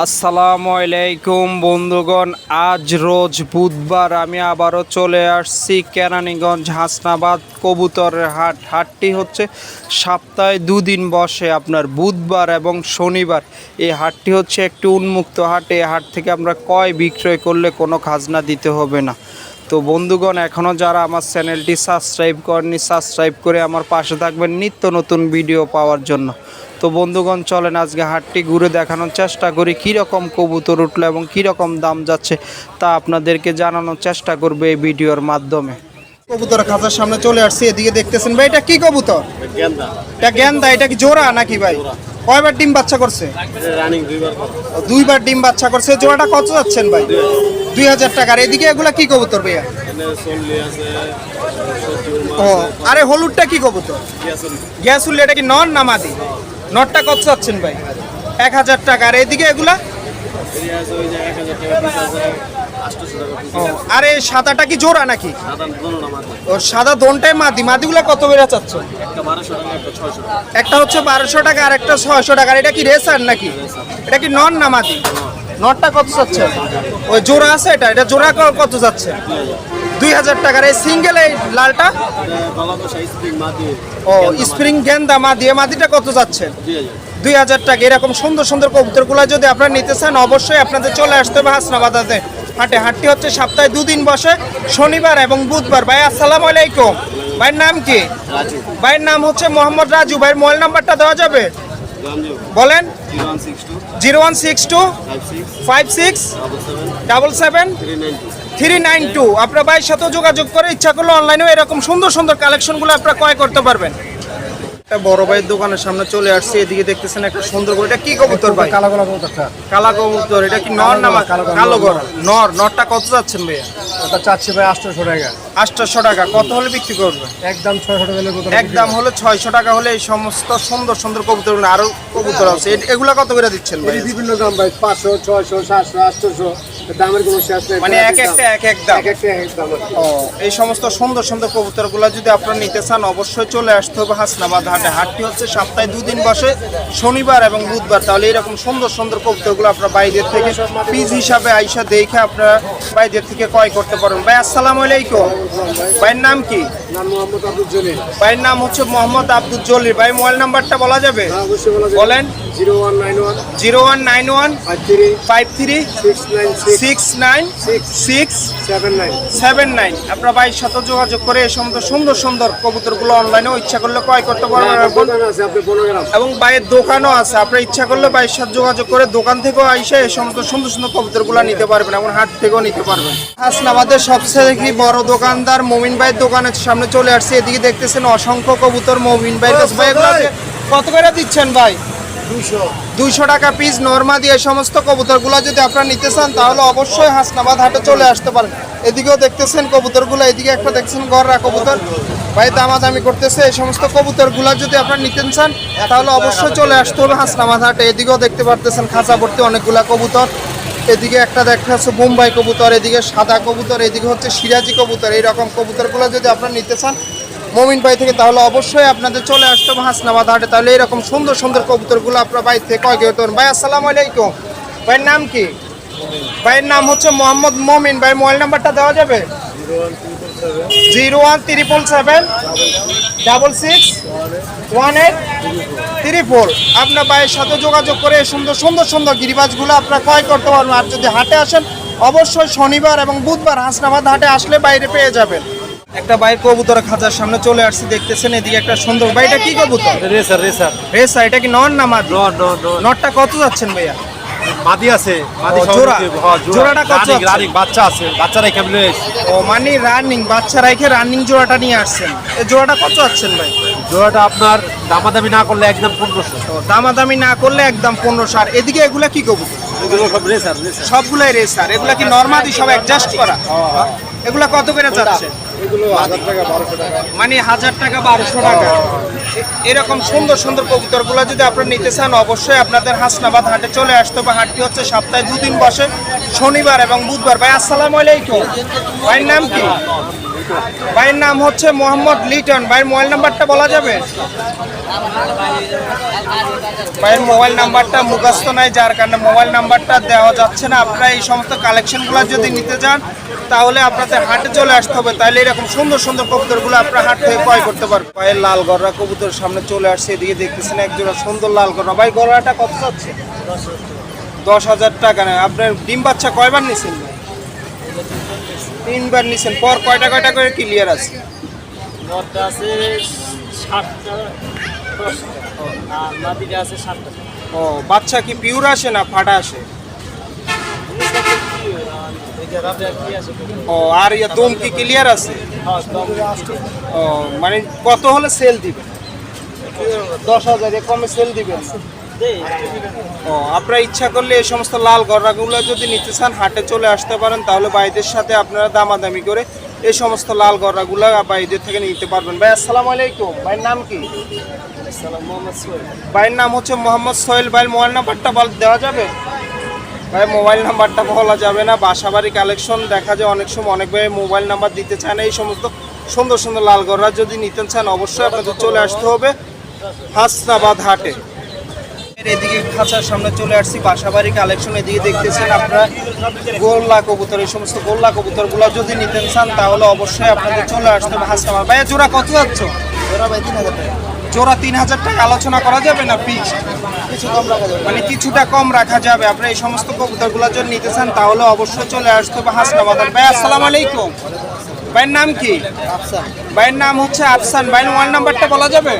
আসসালামু আলাইকুম বন্ধুগণ, আজ রোজ বুধবার আমি আবারও চলে আসছি কেরানীগঞ্জ হাসনাবাদ কবুতরের হাট। হাটটি হচ্ছে সপ্তাহে দুদিন বসে আপনার বুধবার এবং শনিবার। এই হাটটি হচ্ছে একটি উন্মুক্ত হাট। এই হাট থেকে আমরা কয় বিক্রয় করলে কোনো খাজনা দিতে হবে না? তো বন্ধুগণ এখনও যারা আমার চ্যানেলটি সাবস্ক্রাইব করেনি সাবস্ক্রাইব করে আমার পাশে থাকবেন নিত্য নতুন ভিডিও পাওয়ার জন্য। তো বন্ধুগণ চলেন আজকে হাটটি ঘুরে দেখানোর চেষ্টা করি কীরকম কবুতর উঠল এবং কীরকম দাম যাচ্ছে তা আপনাদেরকে জানানোর চেষ্টা করবে এই ভিডিওর মাধ্যমে। কবুতর খাঁচার সামনে চলে আসছি এদিকে দেখতেছেন ভাই এটা কি কবুতর? এটা গেন্দা। এটা কি জোড়া নাকি ভাই? কয়বার ডিম বাচ্চা করছে? দুইবার ডিম বাচ্চা করছে জোড়াটা কত যাচ্ছেন ভাই? দুই হাজার। টাকার। এদিকে এগুলা কি কবুতর ভাইয়া? ও আরে হলুদটা কি কবুতর? গ্যাস উল্লে এটা কি নন না মাদি? নটটা কত চাচ্ছেন ভাই? এক হাজার টাকা আর এদিকে এগুলা? ও, আরে সাদাটা কি জোড়া নাকি? ওর সাদা দোনটাই মাদি। মাদিগুলা কত বেড়া চাচ্ছ একটা হচ্ছে বারোশো টাকা আর একটা ছয়শো টাকা। এটা কি রেসার নাকি? এটা কি নন না মাদি? নটটা কত চাচ্ছে ওই জোড়া আছে এটা? এটা জোড়া কত যাচ্ছে? দুই হাজার টাকার এই সিঙ্গেল এই লালটা? ও স্প্রিং গেন্দা মাদি এ মাদিটা কত যাচ্ছে? দুই হাজার টাকা, এরকম সুন্দর সুন্দর কবুতরগুলো যদি আপনারা নিতে চান, অবশ্যই আপনাদের চলে আসতে হবে হাসনাবাদাতে। হাটে, হাটটি হচ্ছে সপ্তাহে দুদিন বসে, শনিবার এবং বুধবার। ভাই, আসসালামু আলাইকুম। ভাইয়ের নাম কি? ভাইয়ের নাম হচ্ছে মোহাম্মদ রাজু। ভাইয়ের মোবাইল নাম্বারটা দেওয়া যাবে? বলেন। Zero one six two, five six, double seven three nine two. আপনার ভাইয়ের সাথেও যোগাযোগ করে ইচ্ছা করলে অনলাইনেও এরকম সুন্দর সুন্দর কালেকশনগুলো আপনারা ক্রয় করতে পারবেন। একটা বড় ভাইয়ের দোকানের সামনে চলে আসছে এদিকে দেখতেছেন একটা সুন্দর করে। এটা কি কবুতর ভাই? কালা গোলা কবুতরটা কালা কবুতর এটা কি নর না কালো গড়া, নর, নর নরটা কত যাচ্ছেন ভাইয়া? ওটা চাচ্ছি ভাই আটশোশো টাকা। আটশোশো টাকা কত হলে বিক্রি করবে? একদম ছয়শো টাকা হলে কবুতর একদম হলে ছয়শো টাকা হলে এই সমস্ত সুন্দর সুন্দর কবুতর আরও কবুতর আছে। এগুলা কত করে দিচ্ছেন ভাই বিভিন্ন দাম ভাই পাঁচশো ছয়শো সাতশো আটশোশো। দামের কোনো শেষ নেই মানে এক একটা এক এক দাম। এক একটা এক এক দাম ও এই সমস্ত সুন্দর সুন্দর কবুতরগুলো যদি আপনারা নিতে চান অবশ্যই চলে আসতে হবে হাসনাবাদ হাটে। হাটটি হচ্ছে সপ্তাহে দুদিন বসে শনিবার এবং বুধবার। তাহলে এরকম সুন্দর সুন্দর কবুতরগুলো আপনারা বাইরের থেকে পিস হিসাবে আইসা দেখে আপনারা বাইরের থেকে ক্রয় করতে পারেন ভাই আসসালামু আলাইকুম। ভাইয়ের নাম কি? ভাইয়ের নাম হচ্ছে মোহাম্মদ আব্দুল জলিল। ভাই মোবাইল নাম্বারটা বলা যাবে? হ্যাঁ অবশ্যই বলেন। Zero one nine one zero one nine one five three five three six nine six nine six seven nine seven nine আপনার ভাইয়ের সাথে যোগাযোগ করে এই সমস্ত সুন্দর সুন্দর কবুতরগুলো অনলাইনেও ইচ্ছা করলে ক্রয় করতে পারবেন। এবং- গ্রাম। এবং ভাইয়ের দোকানও আছে। আপনার ইচ্ছা করলে ভাইয়ের সাথে যোগাযোগ করে দোকান থেকেও এসে এই সমস্ত সুন্দর সুন্দর কবুতরগুলো নিতে পারবেন এবং হাট থেকেও নিতে পারবেন। হাসনাবাদের সবচেয়ে কি বড় দোকানদার মমিন ভাইয়ের দোকানের সামনে চলে আসছে। এদিকে দেখতেছেন অসংখ্য কবুতর মমিন ভাইয়ের ভাই কত করে দিচ্ছেন ভাই? দুইশো। টাকা পিস নর্মা দিয়ে সমস্ত কবুতরগুলো যদি আপনারা নিতে চান, তাহলে অবশ্যই হাসনাবাদ হাটে চলে আসতে পারেন। এদিকেও দেখতেছেন কবুতরগুলো, এদিকে একটা দেখছেন গররা কবুতর। ভাই, দামাদামি করতেছে, এই সমস্ত কবুতরগুলো যদি আপনারা নিতে চান, তাহলে অবশ্যই চলে আসতে হবে হাসনাবাদ হাটে। এদিকেও দেখতে পারতেছেন খাঁচা ভর্তি অনেকগুলা কবুতর। এদিকে একটা দেখা যাচ্ছে বোম্বাই কবুতর, এদিকে সাদা কবুতর, এদিকে হচ্ছে সিরাজি কবুতর। এইরকম কবুতরগুলো যদি আপনারা নিতে চান মমিন ভাই থেকে তাহলে অবশ্যই আপনাদের চলে আসতে হবে হাসনাবাদ হাটে। তাহলে এরকম সুন্দর সুন্দর কবুতরগুলো আপনার বাড়ি থেকে ক্রয় করতে ভাই, আসসালামু আলাইকুম। ভাইয়ের নাম কি? ভাইয়ের নাম হচ্ছে মোহাম্মদ মমিন। ভাই, মোবাইল নাম্বারটা দেওয়া যাবে? Zero one triple seven, double six, one eight three four আপনার ভাইয়ের সাথে যোগাযোগ করে সুন্দর সুন্দর সুন্দর গিরিবাজগুলো আপনারা ক্রয় করতে পারবেন। আর যদি হাটে আসেন, অবশ্যই শনিবার এবং বুধবার হাসনাবাদ হাটে আসলে বাইরে পেয়ে যাবেন। একটা বাইর কবুতর খাঁচার সামনে চলে আসছি দেখতেছেন এদিকে একটা সুন্দর ভাইটা কি কবুতর? Racer racer. রেসা এটা কি নন না মাদি? নর নর নটটা কত যাচ্ছেন ভাইয়া? মাদি আছে মাদি জোড়া? হ্যাঁ, জোড়াটা কত রানিং আছে? রানিং বাচ্চা আছে বাচ্চারা এখানে লয়ে এসেছে ও মানে রানিং বাচ্চা রাইখে রানিং জোড়াটা নিয়ে আসছেন। এই জোড়াটা কত যাচ্ছেন ভাই? জোড়াটা আপনার দামাদামি না করলে একদম পনেরোশো। দামাদামি না করলে একদম পনেরোশো। আর এদিকে এগুলা কি কবুতর? এগুলো সব রেসার রেসার। সবগুলাই রেসার এগুলা কি নর্মালি সব অ্যাডজাস্ট করা? এগুলা কত করে যাচ্ছে? মানে হাজার টাকা বারোশো টাকা। এরকম সুন্দর সুন্দর কবুতরগুলো যদি আপনারা নিতে চান অবশ্যই আপনাদের হাসনাবাদ হাটে চলে আসতে হবে। হাটটি হচ্ছে সপ্তাহে দুদিন বসে শনিবার এবং বুধবার। ভাই আসসালামু আলাইকুম। ভাইয়ের নাম কি? ভাইয়ের নাম হচ্ছে মোহাম্মদ লিটন। ভাইয়ের মোবাইল নাম্বারটা বলা যাবে? ভাইয়ের মোবাইল নাম্বারটা মুখস্থ নাই যার কারণে মোবাইল নাম্বারটা দেওয়া যাচ্ছে না। আপনারা এই সমস্ত কালেকশনগুলো যদি নিতে চান তাহলে আপনাদের হাটে চলে আসতে হবে। তাহলে এরকম সুন্দর সুন্দর কবুতরগুলো আপনার হাট থেকে ক্রয় করতে পারবেন। ভাইয়ের লাল গররা কবুতর সামনে চলে আসছে এদিকে দেখতেছেন একজোড়া সুন্দর লাল গররা। ভাই গররাটা কত যাচ্ছে? দশ হাজার টাকা নেয়। আপনার ডিম বাচ্চা কয়বার নিছেন? তিনবার নিছেন। পর কয়টা কয়টা করে ক্লিয়ার আছে? ও বাচ্চা কি পিওর আসে না ফাটা আসে? ও আর ইয়া দম কি ক্লিয়ার আছে? ও মানে কত হলে সেল দিবে? দশ হাজার কমে সেল দিবেন ও আপনারা ইচ্ছা করলে এই সমস্ত লাল গররাগুলো যদি নিতে চান হাটে চলে আসতে পারেন তাহলে ভাইদের সাথে আপনারা দামাদামি করে এই সমস্ত লাল গররাগুলো বাইদের থেকে নিতে পারবেন। ভাই আসসালামু আলাইকুম। ভাইয়ের নাম কি? ভাইয়ের নাম হচ্ছে মোহাম্মদ সোহেল। ভাইয়ের মোবাইল নাম্বারটা দেওয়া যাবে? ভাই, মোবাইল নাম্বারটা বলা যাবে না। বাসাবাড়ি কালেকশন দেখা যায় অনেক সময় অনেক ভাই মোবাইল নাম্বার দিতে চায় না। এই সমস্ত সুন্দর সুন্দর লাল যদি নিতে চান, অবশ্যই আপনাদের চলে আসতে হবে হাসনাবাদ হাটে। এদিকে খাঁচার সামনে চলে আসছি, বাসাবাড়ি কালেকশন এদিকে দেখতেছেন আপনারা গোল্লা কবুতর। এই সমস্ত গোল্লা কবুতরগুলো যদি নিতে চান, তাহলে অবশ্যই আপনাদের চলে আসতে হবে হাসনাবাদ। ভাইয়া, জোড়া কত যাচ্ছ? ওরা ভাই তিন হাজার টাকা। জোড়া তিন হাজার টাকা আলোচনা করা যাবে না পিস মানে কিছুটা কম রাখা যাবে। আপনি এই সমস্ত কবুতরগুলো যদি নিতে চান তাহলে অবশ্যই চলে আসতে হবে হাসনাবাদ ভাই আসসালামু আলাইকুম। ভাইয়ের নাম কি? ভাইয়ের নাম হচ্ছে আফসান। ভাইয়ের মোবাইল নাম্বারটা বলা যাবে?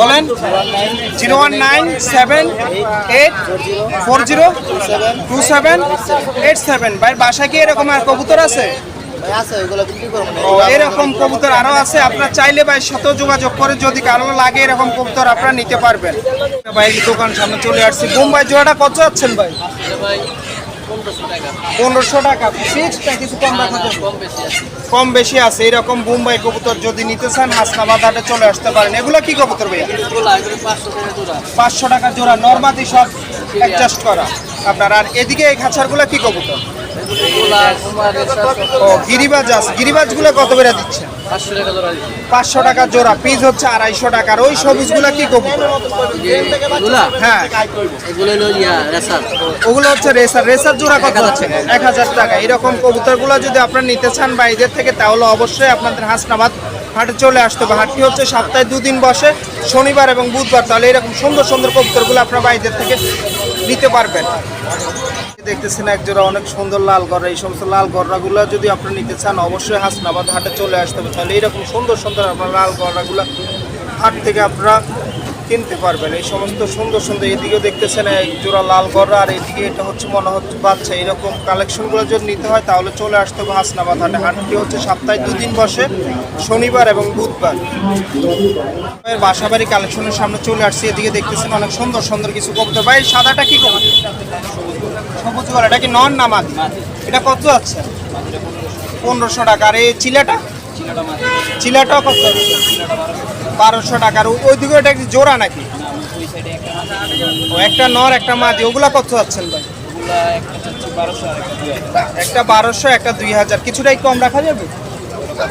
বলেন। Zero one nine seven eight four zero two seven eight seven. ভাইয়ের বাসায় কি এরকম আর কবুতর আছে? এরকম কবুতর আরও আছে, আপনার চাইলে ভাই সাথেও যোগাযোগ করে, যদি কারও লাগে এরকম কবুতর আপনারা নিতে পারবেন। ভাই দোকান সামনে চলে আসছি। বোম্বাই জোড়াটা কত যাচ্ছেন ভাই? পনেরোশো টাকা। কম কম বেশি আছে। এরকম বোম্বাই কবুতর যদি নিতে চান চলে আসতে পারেন। এগুলো পাঁচশো জোড়া। নর্মাদি সব অ্যাডজাস্ট করা। আপনার, আর এদিকে এই খাঁচারগুলো কি কবুতর? গিরিবাজ আছে। গিরিবাজগুলো কত জোড়া দিচ্ছি? পাঁচশো টাকা জোড়া। পিস হচ্ছে আড়াইশো টাকার। ওই সবুজগুলো কি কবুতর? গোলা হ্যাঁ। ওগুলো হচ্ছে রেসার। রেসার জোড়া কত হচ্ছে এক হাজার টাকা। এরকম কবুতরগুলো যদি আপনারা নিতে চান বা এদের থেকে তাহলে অবশ্যই আপনাদের হাসনাবাদ হাটে চলে আসতে হবে। হাটটি হচ্ছে সপ্তাহে দুদিন বসে শনিবার এবং বুধবার। তাহলে এরকম সুন্দর সুন্দর কবুতরগুলো আপনারা বাইরের থেকে নিতে পারবেন। দেখতেছেন একজোড়া অনেক সুন্দর লাল গড়া এই সমস্ত লাল গড়াগুলো যদি আপনি নিতে চান, অবশ্যই হাসনাবাদ হাটে চলে আসতে হবে। তাহলে এইরকম সুন্দর সুন্দর আপনার লাল গড়াগুলো হাট থেকে আপনারা কিনতে পারবেন। এই সমস্ত সুন্দর সুন্দর এদিকেও দেখতেছেন এক জোড়া লাল গররা, আর এদিকে এটা হচ্ছে মনে হচ্ছে বাচ্চা, এরকম কালেকশনগুলো যদি নিতে হয় তাহলে চলে আসতে হবে হাসনাবাদ হাটে। হাটটি হচ্ছে সপ্তাহে দুদিন বসে, শনিবার এবং বুধবার। বাসাবাড়ি কালেকশনের সামনে চলে আসছি, এদিকে দেখতেছেন অনেক সুন্দর সুন্দর কিছু কবুতর। ভাই, সাদাটা কি কবুতর? সবুজ গলা এটা কি নন না মাদি? এটা কত আছে পনেরোশো টাকা। আর এই চিলাটা? চিলাটাও কত বারোশো টাকার ওই দিকে এটা কি জোড়া নাকি? ও, একটা নর, একটা মাদি ওগুলা কত আছেন ভাই? একটা বারোশো, একটা দুই হাজার, কিছুটাই কম রাখা যাবে?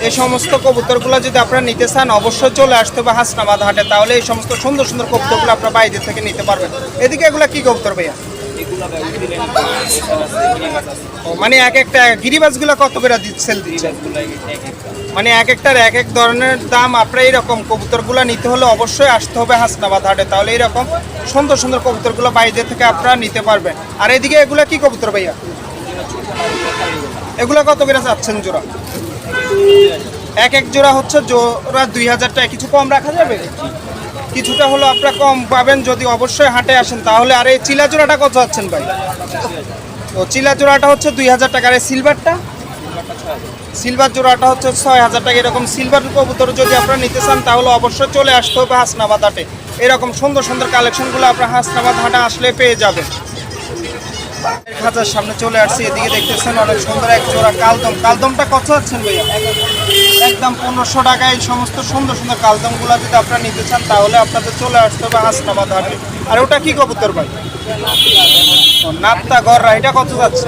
এই সমস্ত কবুতরগুলো যদি আপনারা নিতে চান, অবশ্যই চলে আসতে হবে হাসনাবাদ হাটে, তাহলে এই সমস্ত সুন্দর সুন্দর কবুতরগুলো আপনারা বাইরে থেকে নিতে পারবেন। এদিকে এগুলা কি কবুতর ভাইয়া? মানে এক একটা গিরিবাজগুলো কত করে সেল দিচ্ছেন মানে এক একটার এক এক ধরনের দাম, আপনার এইরকম কবুতরগুলো নিতে হলে অবশ্যই আসতে হবে হাসনাবাদ হাটে। তাহলে এইরকম সুন্দর সুন্দর কবুতরগুলো বাইরে থেকে আপনারা নিতে পারবেন। আর এদিকে এগুলো কি কবুতর ভাইয়া? এগুলো কত করে চাচ্ছেন জোড়া? এক এক জোড়া হচ্ছে জোড়া দুই হাজার টাকা। কিছু কম রাখা যাবে? কিছুটা হলো আপনারা কম পাবেন যদি অবশ্যই হাটে আসেন। তাহলে আর এই চিলা জোড়াটা কত চাচ্ছেন ভাই? ও, চিলা জোড়াটা হচ্ছে দুই হাজার টাকা। আর এই সিলভারটা সিলভার জোড়াটা হচ্ছে ছয় হাজার টাকা। এরকম সিলভার কবুতর যদি আপনারা নিতে চান, তাহলে অবশ্যই চলে আসতে হবে হাসনাবাদ হাটে। এরকম সুন্দর সুন্দর কালেকশনগুলো আপনার হাসনাবাদ হাটে আসলে পেয়ে যাবেন। খাঁচার সামনে চলে আসছি, এদিকে দেখতেছেন অনেক সুন্দর এক জোড়া কালদম। কালদমটা কত আছেন ভাইয়া? একদম পনেরোশো টাকায় এই সমস্ত সুন্দর সুন্দর কালদমগুলো যদি আপনারা নিতে চান, তাহলে আপনাদের চলে আসতে হবে হাসনাবাদ হাটে। আর ওটা কি কবুতর ভাই? ও, নাপ্তা গররা এটা কত যাচ্ছে?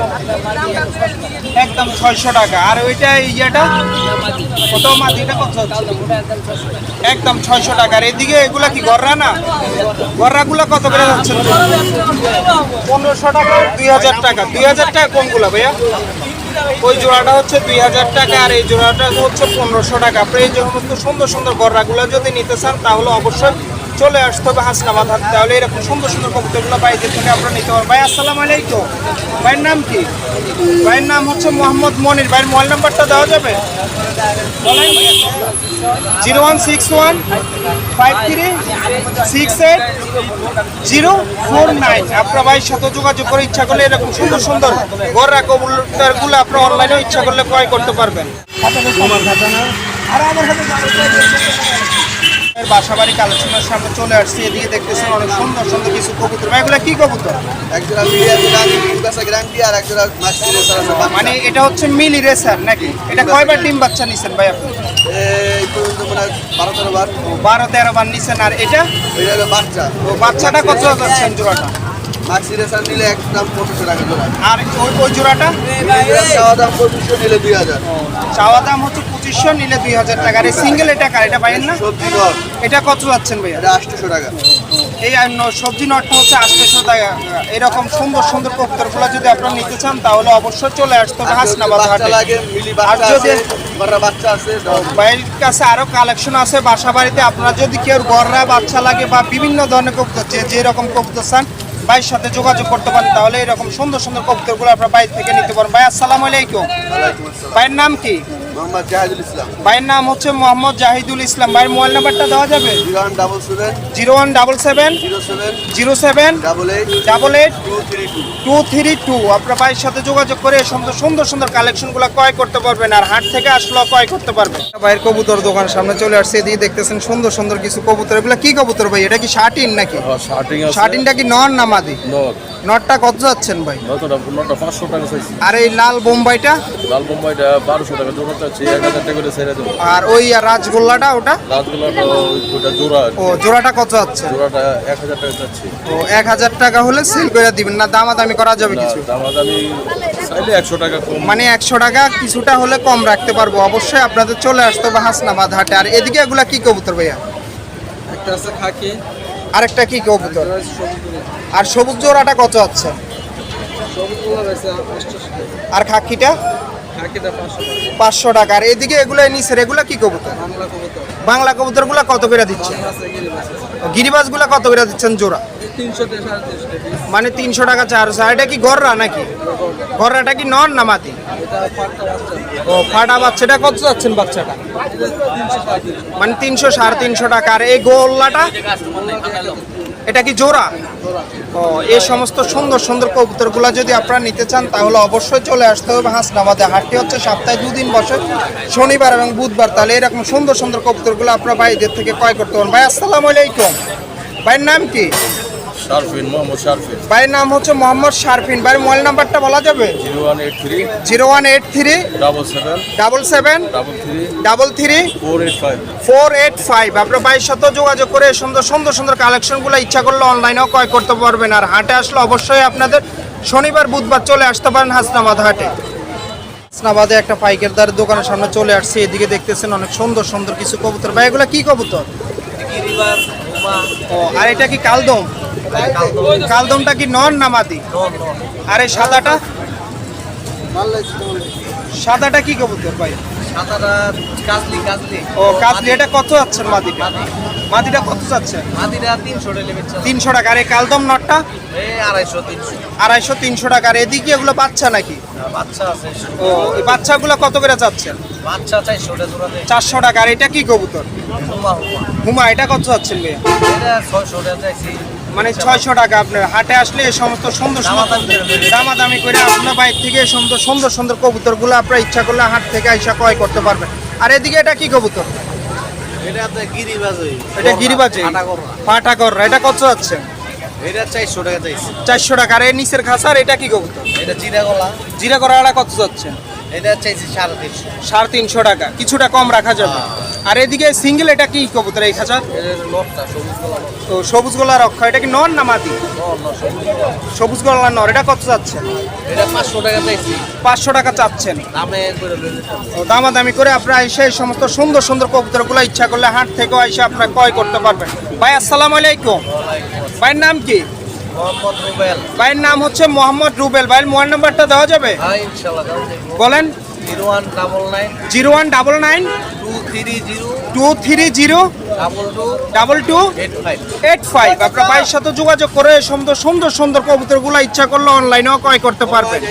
একদম ছয়শো টাকা। আর ওইটা ইয়েটা? কত মাটিটা কত যাচ্ছে? একদম ছয়শো টাকা। আর এদিকে এগুলা কি গররা না? গররাগুলো কত করে যাচ্ছে? পনেরোশো টাকা দুই হাজার টাকা। দুই হাজার টাকা কোনগুলো ভাইয়া? ওই জোড়াটা হচ্ছে দুই হাজার টাকা আর এই জোড়াটা হচ্ছে পনেরোশো টাকা। আপনি এই সমস্ত সুন্দর সুন্দর গররাগুলো যদি নিতে চান তাহলে অবশ্যই চলে আসতে হবে হাসনাবাদ হাট তাহলে এরকম সুন্দর সুন্দর কবুতরগুলো বাইরে থেকে আপনারা নিতে পারবেন। ভাই, আসসালামু আলাইকুম। ভাইয়ের নাম কি? ভাইয়ের নাম হচ্ছে মোহাম্মদ মনির। ভাইয়ের মোবাইল নাম্বারটা দেওয়া যাবে? বলেন। Zero one six one five three six eight zero four nine. আপনার ভাইয়ের সাথে যোগাযোগ করে ইচ্ছা করলে এরকম সুন্দর সুন্দর গররা কবুতরগুলো আপনার অনলাইনেও ইচ্ছা করলে ক্রয় করতে পারবেন। এর বাসাবাড়ি কালেকশনের সামনে চলে আসছি। এদিকে দেখতেছেন অনেক সুন্দর সুন্দর কিছু কবুতর। ভাই এগুলো কি কবুতর। মানে এটা হচ্ছে মিলি রেসার নাকি? এটা কয়বার ডিম বাচ্চা নিছেন ভাই আপনি? বারো তেরো বার। নিছেন। আর এটা? এটা বাচ্চা। বাচ্চাটা কত যাচ্ছেন জোড়াটা মাছি রেসার নিলে একদম পনেরোশো টাকা জোড়া। আর ওই ওই জোড়াটা? চাওয়া দাম পঁচিশশো নিলে দুই হাজার। চাওয়া দাম হচ্ছে পঁচিশশো নিলে দুই হাজার টাকা। আর সিঙ্গেল এটা কার? এটা পাইেন না? সবজি দর এটা কত যাচ্ছেন ভাইয়া? এটা আটশোশো টাকা। এই সবজি নটটা হচ্ছে আটশোশো টাকা। এরকম সুন্দর সুন্দর কবুতরগুলো যদি আপনারা নিতে চান তাহলে অবশ্যই চলে আসতে হবে হাসনাবাদ হাটে। আর যদি- কাছে আরও কালেকশন আছে বাসা বাড়িতে আপনারা যদি কেউ গররা বাচ্চা লাগে বা বিভিন্ন ধরনের কবুতর যে যেরকম কবুতর চান ভাইয়ের সাথে যোগাযোগ করতে পারেন তাহলে এরকম সুন্দর সুন্দর কবিতাগুলো আপনার বাইরে থেকে নিতে পারেন। ভাই আসসালামু আলাইকুম। ভাইয়ের নাম কি? মোহাম্মদ জাহাজুল ইসলাম। ভাইয়ের নাম হচ্ছে মোহাম্মদ জাহিদুল ইসলাম। ভাইয়ের মোবাইল নাম্বারটা দেওয়া যাবে? Zero one double seven. Zero one double seven. Zero seven. Zero seven. Double eight. Double eight. Two three two. Two three two আপনার ভাইয়ের সাথে যোগাযোগ করে সুন্দর সুন্দর সুন্দর কালেকশনগুলো ক্রয় করতে পারবেন আর হাট থেকে আসলেও ক্রয় করতে পারবেন। ভাইয়ের কবুতর দোকানের সামনে চলে আসছে এদিকে দেখতেছেন সুন্দর সুন্দর কিছু কবুতর। এগুলো কি কবুতর ভাই? এটা কি শার্টিন নাকি? শার্টিং আছে। শার্টিনটা কি নন না মাদি? নটটা কত যাচ্ছেন ভাই? নতটা পাঁচশো টাকা আর এই লাল বোম্বাইটা? লাল বোম্বাইটা বারোশো টাকা চাচ্ছি এক হাজার টাকা করে ছেড়ে দেবো। আর ওই রাজগোল্লাটা ওটা? ওটা জোড়া ও জোড়াটা কত জোড়াটা এক হাজার টাকা চাচ্ছি। ও এক হাজার টাকা হলে সেল করে দিবেন না দামাদামি করা যাবে কিছু? দাম চাইলে একশো টাকা কম। মানে একশো টাকা কিছুটা হলে কম রাখতে পারব। অবশ্যই আপনাদের চলে আসতে হবে হাসনাবাদ হাটে। আর এদিকে এগুলা কি কবুতর ভাইয়া? একটা আছে খাকি আরেকটা কি কবুতর? আর সবুজ জোড়াটা কত আছে? আর খাকিটা? পাঁচশো পাঁচশো টাকা। আর এদিকে এগুলো নিচের এগুলা কি কবুতর? বাংলা কবুতর। কবুতরগুলা কত করে দিচ্ছে? গিরিবাস গিরিবাজগুলা কত করে দিচ্ছেন জোড়া? মানে তিনশো টাকা চারশো এটা কি গররা নাকি? গররাটা কি নন না মাতি ও ফাটা বাচ্চাটা কত যাচ্ছেন বাচ্চাটা? মানে তিনশো সাড়ে তিনশো টাকা। আর এই গোল্লাটা? এটা কি জোড়া? ও এই সমস্ত সুন্দর সুন্দর কবুতরগুলো যদি আপনারা নিতে চান, তাহলে অবশ্যই চলে আসতে হবে হাসনাবাদে। হাটটি হচ্ছে সপ্তাহে দুদিন বসে, শনিবার এবং বুধবার। তাহলে এরকম সুন্দর সুন্দর কবুতরগুলো আপনার ভাইদের থেকে ক্রয় করতে পারেন। ভাই, আসসালামু আলাইকুম। ভাইয়ের নাম কি? শারফিন মোহাম্মদ শারফিন। ভাইয়ের নাম হচ্ছে মোহাম্মদ শারফিন। ভাইয়ের মোবাইল নাম্বারটা বলা যাবে? Zero one eight three zero one eight three double seven double seven double three double three four eight five. Four eight five. আপনার ভাইয়ের সাথে যোগাযোগ করে সুন্দর সুন্দর সুন্দর কালেকশনগুলো ইচ্ছা করলে অনলাইনেও ক্রয় করতে পারবেন। আর হাটে আসলে অবশ্যই আপনাদের শনিবার বুধবার চলে আসতে পারেন হাসনাবাদ হাটে। হাসনাবাদে একটা পাইকারদার দোকানের সামনে চলে আসছে এদিকে দেখতেছেন অনেক সুন্দর সুন্দর কিছু কবুতর। ভাই এগুলো কি কবুতর? ও আর এটা কি কালদম? কালদমটা কি নন না মাদি? আরে সাদাটা? সাদাটা কি কবুতর ভাই? ও কাজলি এটা কত যাচ্ছেন মাদিটা? মাদিটা কত যাচ্ছেন তিনশো টাকা। বেচছে আর এই কালদম নটটা? আড়াইশো তিনশো। টাকা। আর এদিকে এগুলো বাচ্চা নাকি? বাচ্চা আছে ও এই বাচ্চাগুলো কত করে যাচ্ছেন বাচ্চা চারশো টাকা। আর এটা কি কবুতর? হুমা এটা কত যাচ্ছেন ভাইয়া মানে ছয়শো টাকা আপনার হাটে আসলে এই সমস্ত সুন্দর সুন্দর দামাদামি করে। আপনার বাইর থেকে সমস্ত সুন্দর সুন্দর কবুতর কবুতরগুলো আপনার ইচ্ছা করলে হাট থেকে আইসা ক্রয় করতে পারবেন। আর এদিকে এটা কি কবুতর? এটা গিরিবাজ পাটা কর এটা কত যাচ্ছে? এটা চারশো টাকা চাইছি। চারশো টাকা। আর এই নিচের খাসার এটা কি কবুতর? এটা জিরা গলা জিরা করাটা কত যাচ্ছে? এটা চাইছি সাড়ে তিনশো। সাড়ে তিনশো টাকা। কিছুটা কম রাখা যাবে। আর এদিকে সিঙ্গেল এটা কি কবুতর এই খাঁচার? তো সবুজ গোলার অক্ষয় এটা কি নর না মাদি সবুজ গোলার নর। এটা কত চাচ্ছেন? এটা পাঁচশো টাকা চাইছি। পাঁচশো টাকা চাচ্ছেন। দামাদামি করে আপনারা এসে এই সমস্ত সুন্দর সুন্দর কবুতরগুলো ইচ্ছা করলে হাট থেকেও এসে আপনারা ক্রয় করতে পারবেন। ভাই আসসালামু আলাইকুম। ভাইয়ের নাম কি? মোহাম্মদ রুবেল। ভাইয়ের নাম হচ্ছে মোহাম্মদ রুবেল। ভাইয়ের মোবাইল নাম্বারটা দেওয়া যাবে? হ্যাঁ বলেন। Zero one double nine zero one double nine two three zero two three zero double two eight five. Eight five. আপনার ভাইয়ের সাথে যোগাযোগ করে সুন্দর সুন্দর সুন্দর কবুতরগুলো ইচ্ছা করলে অনলাইনেও ক্রয় করতে পারবেন।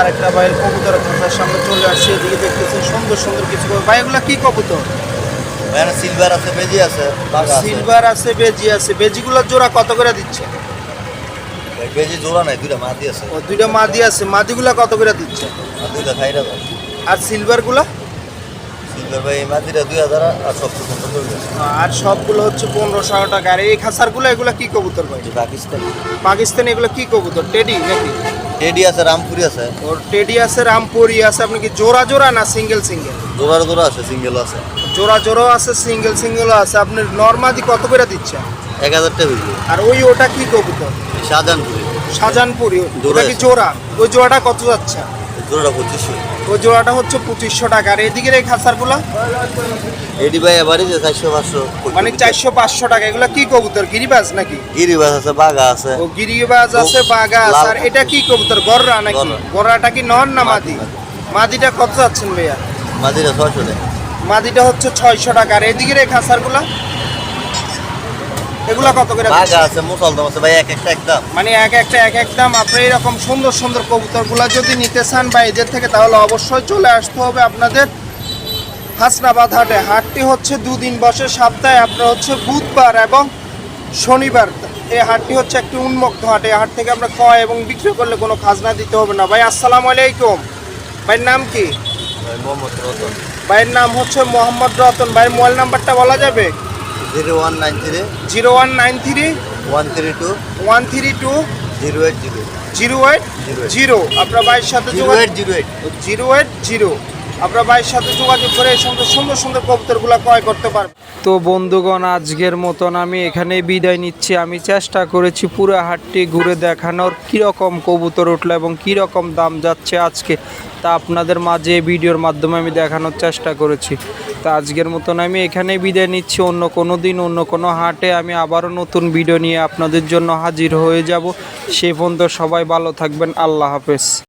আরেকটা ভাইয়ের কবুতর খাঁচার সামনে চলে আসছে এদিকে দেখতেছেন সুন্দর সুন্দর কিছু। ভাই এগুলা কি কবুতর? সিলভার আছে বেজি আছে সিলভার আছে। বেজি আছে। বেজিগুলোর জোড়া কত করে দিচ্ছে? বেজি জোড়া নাই দুইটা মাটি আছে। ও দুইটা মাদি আছে। মাদিগুলা কত করে দিচ্ছে? দুইটা খাইরা দাও। আর সিলভারগুলা? সিলভার ভাই এই দুই হাজার আর আর সবগুলো হচ্ছে পনেরোশো টাকা। আর এই খাসারগুলো এগুলো কি কবুতর ভাই? পাকিস্তান। পাকিস্তানি এগুলো কি কবুতর? টেডি নাকি? টেডি আছে রামপুরি আছে। ওর টেডি আছে রামপুরি আছে। আপনি কি জোড়া জোড়া না সিঙ্গেল সিঙ্গেল? জোড়ার জোড়া আছে সিঙ্গেল আছে। জোড়া জোড়াও আছে সিঙ্গেল সিঙ্গেলও আছে। আপনি নর্মাদি কত করে দিচ্ছেন? এক হাজার টাকা বিক্রি। আর ওই ওটা কি কবুতর? শাহজাহানপুরি। শাহজাহানপুরি ওটা কি জোড়া? ওই জোড়াটা কত যাচ্ছে? জোড়াটা পঁচিশশো। ওই জোড়াটা হচ্ছে পঁচিশশো টাকা। আর এদিকের এই খাসারগুলো এডি ভাই এবারই যে চারশো পাঁচশো মানে চারশো পাঁচশো টাকা। এগুলো কি কবুতর? গিরিবাজ নাকি? গিরিবাস আছে বাঘা আছে। ও গিরিবাজ আছে বাগা আছে। আর এটা কি কবুতর? গররা নাকি? গররা। গররাটা কি নন না মাদি। মাদিটা কত যাচ্ছেন ভাইয়া? মাদিটা ছয়শো টাকা। মাদিটা হচ্ছে ছয়শো টাকা আর এদিকের এই খাসারগুলো এগুলা কত করে? আছে মুসলদম আছে ভাই এক একটা একদম। মানে এক একটা এক এক দাম আপনি এরকম সুন্দর সুন্দর কবুতরগুলা যদি নিতে চান বা এদের থেকে তাহলে অবশ্যই চলে আসতে হবে আপনাদের হাসনাবাদ হাটে। হাটটি হচ্ছে দুদিন বসে সপ্তাহে আপনার হচ্ছে বুধবার এবং শনিবার। এই হাটটি হচ্ছে একটি উন্মুক্ত হাট। এই হাট থেকে আমরা ক্রয় এবং বিক্রি করলে কোনো খাজনা দিতে হবে না। ভাই আসসালামু আলাইকুম। ভাইয়ের নাম কি? মোহাম্মদ রতন। ভাইয়ের নাম হচ্ছে মোহাম্মদ রতন। ভাইয়ের মোবাইল নাম্বারটা বলা যাবে? Zero one nine three. Zero one nine three. One three two. One three two. Zero eight zero. Zero eight zero আপনার ভাইয়ের সাথে zero eight zero eight. Zero eight zero. আপনার ভাইয়ের সাথে যোগাযোগ করে এই সুন্দর সুন্দর সুন্দর কবুতরগুলো ক্রয় করতে পারবেন তো বন্ধুগণ, আজকের মতন আমি এখানে বিদায় নিচ্ছি। আমি চেষ্টা করেছি পুরো হাটটি ঘুরে দেখানোর কীরকম কবুতর উঠল এবং কীরকম দাম যাচ্ছে আজকে তা আপনাদের মাঝে ভিডিওর মাধ্যমে আমি দেখানোর চেষ্টা করেছি। তা আজকের মতন আমি এখানেই বিদায় নিচ্ছি। অন্য কোনো দিন, অন্য কোনো হাটে আমি আবারও নতুন ভিডিও নিয়ে আপনাদের জন্য হাজির হয়ে যাব। সে পর্যন্ত সবাই ভালো থাকবেন। আল্লাহ হাফেজ।